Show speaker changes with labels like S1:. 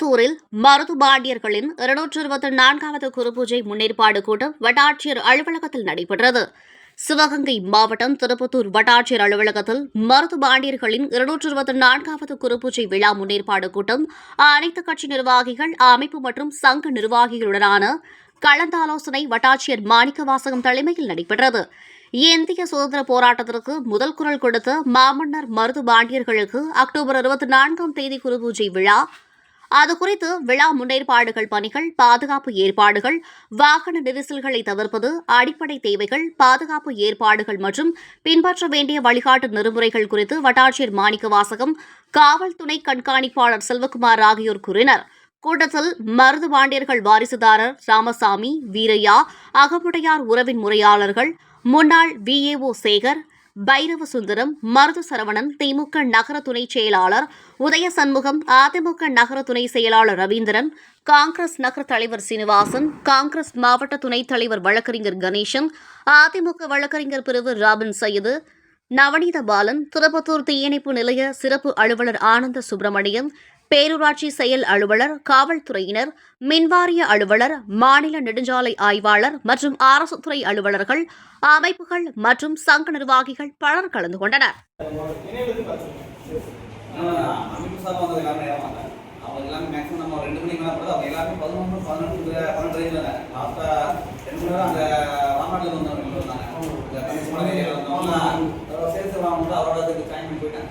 S1: திருப்பத்தூரில் மருது பாண்டியர்களின் இருநூற்று இருபத்தி நான்காவது குருபூஜை முன்னேற்பாடு கூட்டம் வட்டாட்சியர் அலுவலகத்தில் நடைபெற்றது. சிவகங்கை மாவட்டம் திருப்பத்தூர் வட்டாட்சியர் அலுவலகத்தில் மருது பாண்டியர்களின் இருநூற்று இருபத்தி நான்காவது குருபூஜை விழா முன்னேற்பாடு கூட்டம் அனைத்து கட்சி நிர்வாகிகள் அமைப்பு மற்றும் சங்க நிர்வாகிகளுடனான கலந்தாலோசனை வட்டாட்சியர் மாணிக்கவாசகம் தலைமையில் நடைபெற்றது. இந்திய சுதந்திர போராட்டத்திற்கு முதல் குரல் கொடுத்த மாமன்னர் மருது பாண்டியர்களுக்கு அக்டோபர் இருபத்தி நான்காம் தேதி குருபூஜை விழா அது குறித்து விழா முன்னேற்பாடுகள் பணிகள் பாதுகாப்பு ஏற்பாடுகள் வாகன நெரிசல்களை தவிர்ப்பது அடிப்படை தேவைகள் பாதுகாப்பு ஏற்பாடுகள் மற்றும் பின்பற்ற வேண்டிய வழிகாட்டு நெறிமுறைகள் குறித்து வட்டாட்சியர் மாணிக்கவாசகம் காவல் துணை கண்காணிப்பாளர் செல்வகுமார் ஆகியோர் கூறினர். கூட்டத்தில் மருது பாண்டியர்கள் வாரிசுதாரர் ராமசாமி வீரையா அகமுடையார் உறவின் முறையாளர்கள் முன்னாள் விஏஓ சேகர் பைரவ சுந்தரம் மருது சரவணன் திமுக நகர துணை செயலாளர் உதய சண்முகம் அதிமுக நகர துணை செயலாளர் ரவீந்திரன் காங்கிரஸ் நகர தலைவர் சீனிவாசன் காங்கிரஸ் மாவட்ட துணைத் தலைவர் வழக்கறிஞர் கணேசன் அதிமுக வழக்கறிஞர் பிரிவு ராபின் சையது நவநீத பாலன் திருப்பத்தூர் தீயணைப்பு நிலைய சிறப்பு அலுவலர் ஆனந்த சுப்பிரமணியம் பேரூராட்சி செயல் அலுவலர் காவல்துறையினர் மின்வாரிய அலுவலர் மாநில நெடுஞ்சாலை ஆய்வாளர் மற்றும் அரசு துறை அலுவலர்கள் அமைப்புகள் மற்றும் சங்க நிர்வாகிகள் பலர் கலந்து கொண்டனர்.
S2: அவரோட டைம் போயிட்டாங்க